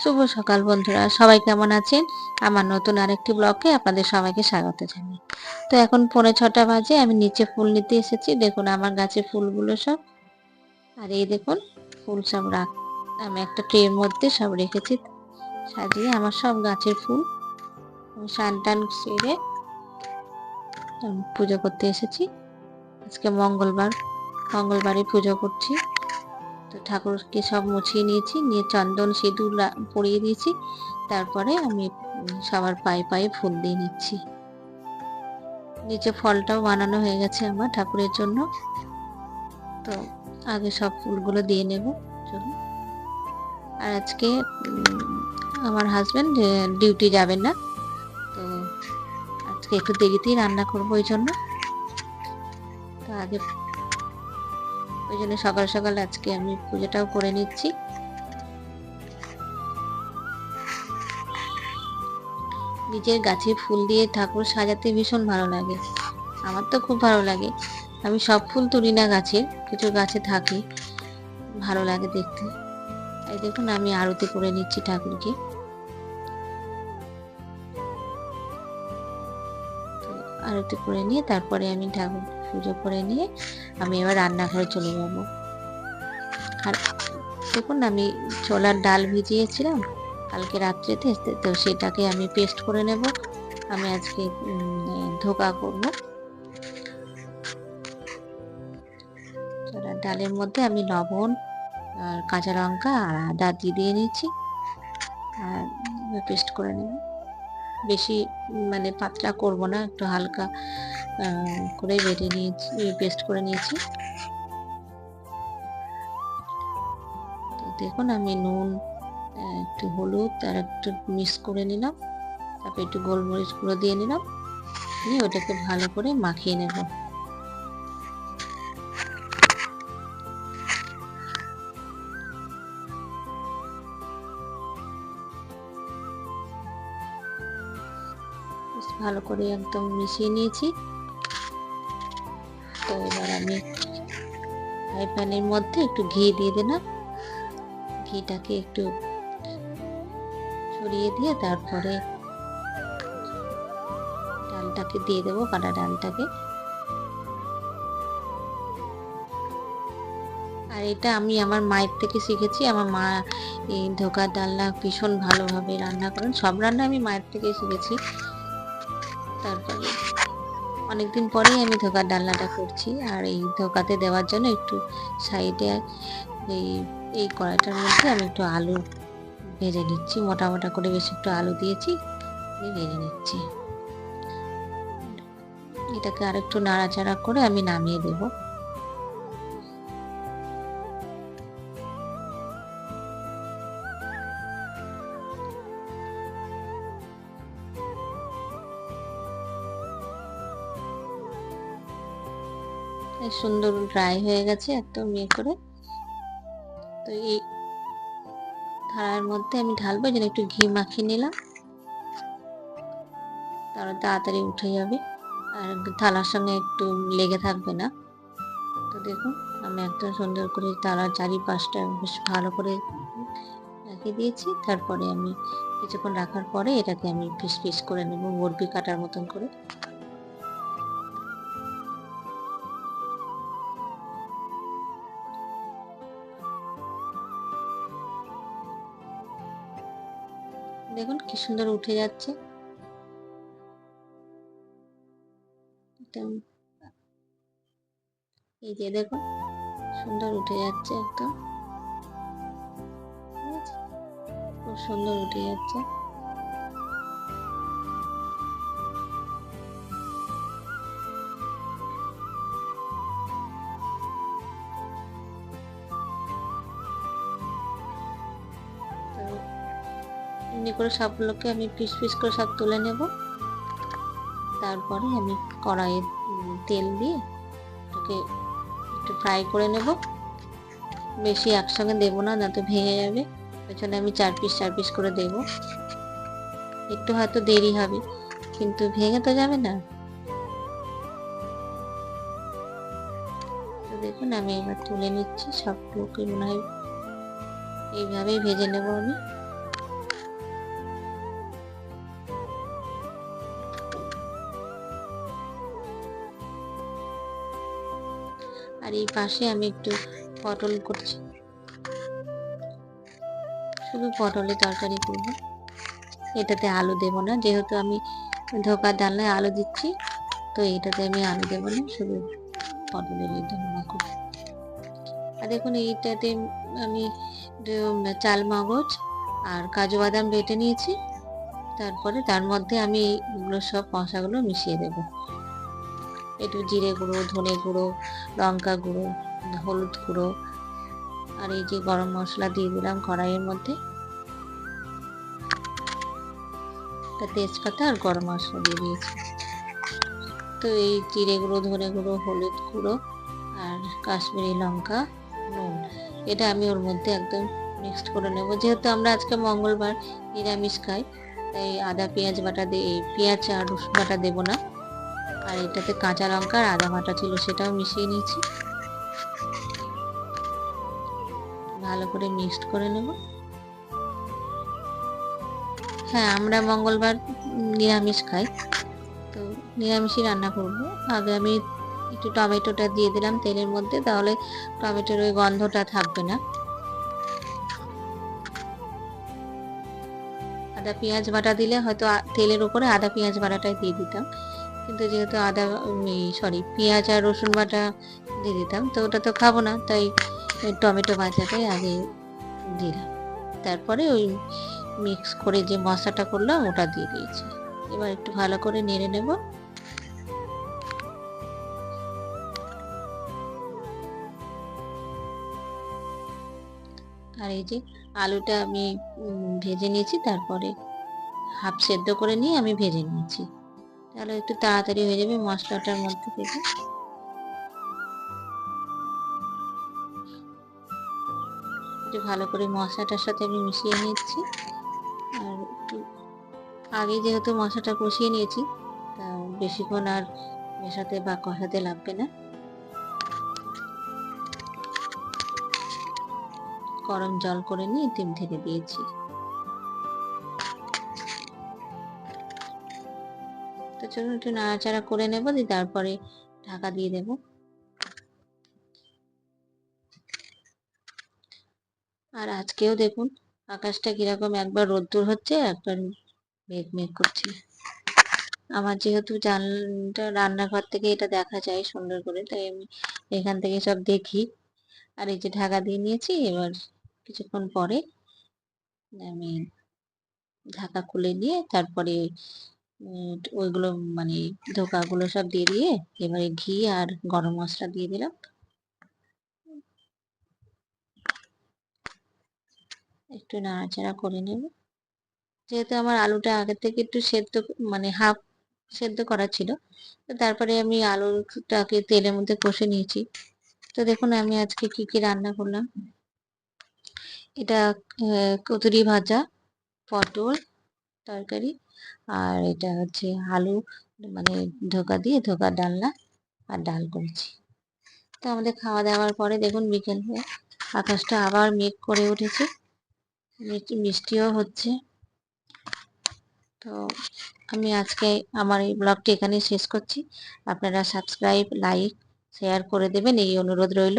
শুভ সকাল বন্ধুরা, সবাই কেমন আছেন? আমার নতুন আরেকটি ব্লগে আপনাদের সবাইকে স্বাগত জানাই। তো এখন পৌনে ছটা বাজে, আমি নিচে ফুল নিতে এসেছি। দেখুন, আমার গাছের ফুলগুলো সব। আর এই দেখুন, ফুল সব রাখ, আমি একটা ট্রের মধ্যে সব রেখেছি সাজিয়ে, আমার সব গাছের ফুল। সান টান সেরে পুজো করতে এসেছি। আজকে মঙ্গলবার, মঙ্গলবারে পুজো করছি। তো ঠাকুরকে সব মুছিয়ে নিয়েছি, নিয়ে চন্দন সিঁদুর পরিয়ে দিয়েছি। তারপরে আমি সবার পায়ে পায়ে ফুল দিয়ে নিচ্ছি। নিচে ফলটাও বানানো হয়ে গেছে আমার ঠাকুরের জন্য। তো আগে সব ফুলগুলো দিয়ে নেব আর আজকে আমার হাজব্যান্ড ডিউটি যাবেন না। তো আজকে একটু দেরিতেই রান্না করব ওই জন্য। তো আগে ওই জন্য সকাল সকাল আজকে আমি পুজোটাও করে নিচ্ছি। নিজের গাছে ফুল দিয়ে ঠাকুর সাজাতে ভীষণ ভালো লাগে। আমার তো খুব ভালো লাগে। আমি সব ফুল তুলি না গাছের কিছু গাছে থাকি। ভালো লাগে দেখতে। এই দেখুন, আমি আরতি করে নিচ্ছি ঠাকুরকে। আরতি করে নিয়ে তারপরে আমি ঠাকুর পুজো করে নিয়ে আমি এবার রান্নাঘরে চলে যাব। আর দেখুন আমি ছোলার ডাল ভিজিয়েছিলাম কালকে রাত্রেতে, তো সেটাকে আমি পেস্ট করে নেব। আমি আজকে ধোকা করব। ছোলার ডালের মধ্যে আমি লবণ আর কাঁচা লঙ্কা আর আদা দিয়ে নিচ্ছি আর পেস্ট করে নেব। বেশি মানে পাতলা করব না, একটু হালকা করে বেটে নিয়েছি, পেস্ট করে নিয়েছি। তো দেখুন, আমি নুন একটু হলুদ আর একটু মিক্স করে নিলাম। তারপর একটু গোলমরিচ গুঁড়ো দিয়ে নিলাম। নিয়ে ওটাকে ভালো করে মাখিয়ে নেব। ভালো করে একদম মিশিয়ে নিয়েছি। তো এবার আমি ফ্রাই প্যানের মধ্যে একটু ঘি দিয়ে দিলাম। ঘিটাকে একটু ছড়িয়ে দিয়ে তারপরে ডালটাকে দিয়ে দেবো কাটা ডালটাকে। আর এটা আমি আমার মায়ের থেকে শিখেছি। আমার মা এই ধোকার ডালনা ভীষণ ভালোভাবে রান্না করেন। সব রান্না আমি মায়ের থেকে শিখেছি। তারপরে অনেকদিন পরেই আমি ধোকার ডালনাটা করছি, আর এই ধোকাতে দেওয়ার জন্য একটু সাইডে এই এই কড়াইটার মধ্যে আমি একটু আলু ভেজে নিচ্ছি। মোটা মোটা করে বেশ একটু আলু দিয়েছি ভেজে নিচ্ছি। এটাকে আরেকটু নাড়াচাড়া করে আমি নামিয়ে দেবো। সুন্দর ড্রাই হয়ে গেছে, একদম ইয়ে করে। তো এই থালার মধ্যে আমি ঢালবো যেন একটু ঘি মাখিয়ে নিলাম। তাহলে তাড়াতাড়ি উঠে যাবে। আর থালার সঙ্গে একটু লেগে থাকবে না। তো দেখুন, আমি একদম সুন্দর করে তালার চারিপাশটা বেশ ভালো করে রেখে দিয়েছি। তারপরে আমি কিছুক্ষণ রাখার পরে এটাকে আমি পিস পিস করে নেব বরফি কাটার মতন করে। দেখুন কি সুন্দর উঠে যাচ্ছে। এই যে দেখুন, সুন্দর উঠে যাচ্ছে একদম। খুব সুন্দর উঠে যাচ্ছে। এমনি করে সবগুলোকে আমি পিস পিস করে সব তুলে নেব। তারপরে আমি কড়াইয়ে তেল দিয়ে ওটাকে একটু ফ্রাই করে নেব। বেশি একসঙ্গে দেবো না না তো ভেঙে যাবে। পেছনে আমি চার পিস চার পিস করে দেব। একটু হয়তো দেরি হবে, কিন্তু ভেঙে তো যাবে না। তো দেখুন, আমি এবার তুলে নিচ্ছি সবগুলোকে মনে হয় এইভাবেই ভেজে নেব আমি। আর এই পাশে আমি একটু পটল করছি। শুধু পটলে তরকারি করব। এটাতে আলু দেব না, যেহেতু আমি ধোকার ডালনায় আলু দিচ্ছি, তো এটাতে আমি আলু দেবো না, শুধু পটলের রান্না করব আর দেখুন, এইটাতে আমি চাল, মগজ আর কাজু বাদাম বেটে নিয়েছি। তারপরে তার মধ্যে আমি এগুলো সব মশাগুলো মিশিয়ে দেব। একটু জিরে গুঁড়ো, ধনে গুঁড়ো, লঙ্কা গুঁড়ো, হলুদ গুঁড়ো আর এই যে গরম মশলা দিয়ে দিলাম কড়াইয়ের মধ্যে। তেজপাতা আর গরম মশলা দিয়ে দিয়েছি। তো এই জিরে গুঁড়ো, ধনে গুঁড়ো, হলুদ গুঁড়ো আর কাশ্মীরি লঙ্কা, নুন, এটা আমি ওর মধ্যে একদম মিক্সড করে নেব। যেহেতু আমরা আজকে মঙ্গলবার নিরামিষ খাই, তাই আদা, পেঁয়াজ বাটা দিয়ে পেঁয়াজ আর রসুন বাটা দেবো না। আর এটাতে কাঁচা লঙ্কা আর আদা বাটা ছিল, সেটাও মিশিয়ে নিয়েছি। ভালো করে মিক্সড করে নেব। হ্যাঁ আমরা মঙ্গলবার নিরামিষ খাই। তো নিরামিষই রান্না করব। আগে আমি একটু টমেটোটা দিয়ে দিলাম তেলের মধ্যে, তাহলে টমেটোর ওই গন্ধটা থাকবে না। আদা পেঁয়াজ বাটা দিলে হয়তো তেলের উপরে আদা পেঁয়াজ বাটাটাই দিয়ে দিতাম। কিন্তু যেহেতু আদা সরি পেঁয়াজ আর রসুন বাটা দিয়ে দিতাম, তো ওটা তো খাব না, তাই টমেটো ভাজাটাই আগে দিলাম। তারপরে ওই মিক্স করে যে মশলাটা করলাম, ওটা দিয়ে দিয়েছি। এবার একটু ভালো করে নেড়ে নেব। আর এই যে আলুটা আমি ভেজে নিয়েছি, তারপরে হাফ সেদ্ধ করে নিয়ে আমি ভেজে নিয়েছি। তাহলে একটু তাড়াতাড়ি হয়ে যাবে মশলাটার মধ্যে থেকে। ভালো করে মশলাটার সাথে আমি মিশিয়ে নিচ্ছি। আর আগে যেহেতু মশলাটা কষিয়ে নিয়েছি, তা বেশিক্ষণ আর মেশাতে বা কষাতে লাগবে না। গরম জল করে নিয়ে ডিম ঢেকে দিয়েছি। তো চলুন একটু নাড়াচাড়া করে নেব, দিয়ে তারপরে ঢাকা দিয়ে দেব। আর আজকেও দেখুন, আকাশটা কীরকম একবার রোদ্দুর হচ্ছে, একবার মেঘ মেঘ করছে। আমার যেহেতু জানটা রান্নাঘর থেকে এটা দেখা যায় সুন্দর করে, তাই আমি এখান থেকে সব দেখি। আর এই যে ঢাকা দিয়ে নিয়েছি, এবার কিছুক্ষণ পরে আমি ঢাকা খুলে নিয়ে তারপরে ওইগুলো মানে ধোকাগুলো সব দিয়ে দিয়ে এবারে ঘি আর গরম মশলা দিয়ে দিলাম। একটু নাড়াচাড়া করে নেব। যেহেতু আমার আলুটা আগের থেকে একটু সেদ্ধ মানে হাফ সেদ্ধ করা ছিল, তো তারপরে আমি আলুটাকে তেলের মধ্যে কষে নিয়েছি। তো দেখুন আমি আজকে কি কি রান্না করলাম। এটা কতুরি ভাজা, পটল, তরকারি আর এটা হচ্ছে আলু মানে ধোকা দিয়ে ধোকা ডালনা আর ডাল করেছি। তো আমাদের খাওয়া দাওয়ার পরে দেখুন বিকেল হয়ে আকাশটা আবার মেঘ করে উঠেছে। মিষ্টিও হচ্ছে। তো আমি আজকে আমার এই ব্লগটি এখানে শেষ করছি। আপনারা সাবস্ক্রাইব লাইক শেয়ার করে দেবেন। এই অনুরোধ রইল।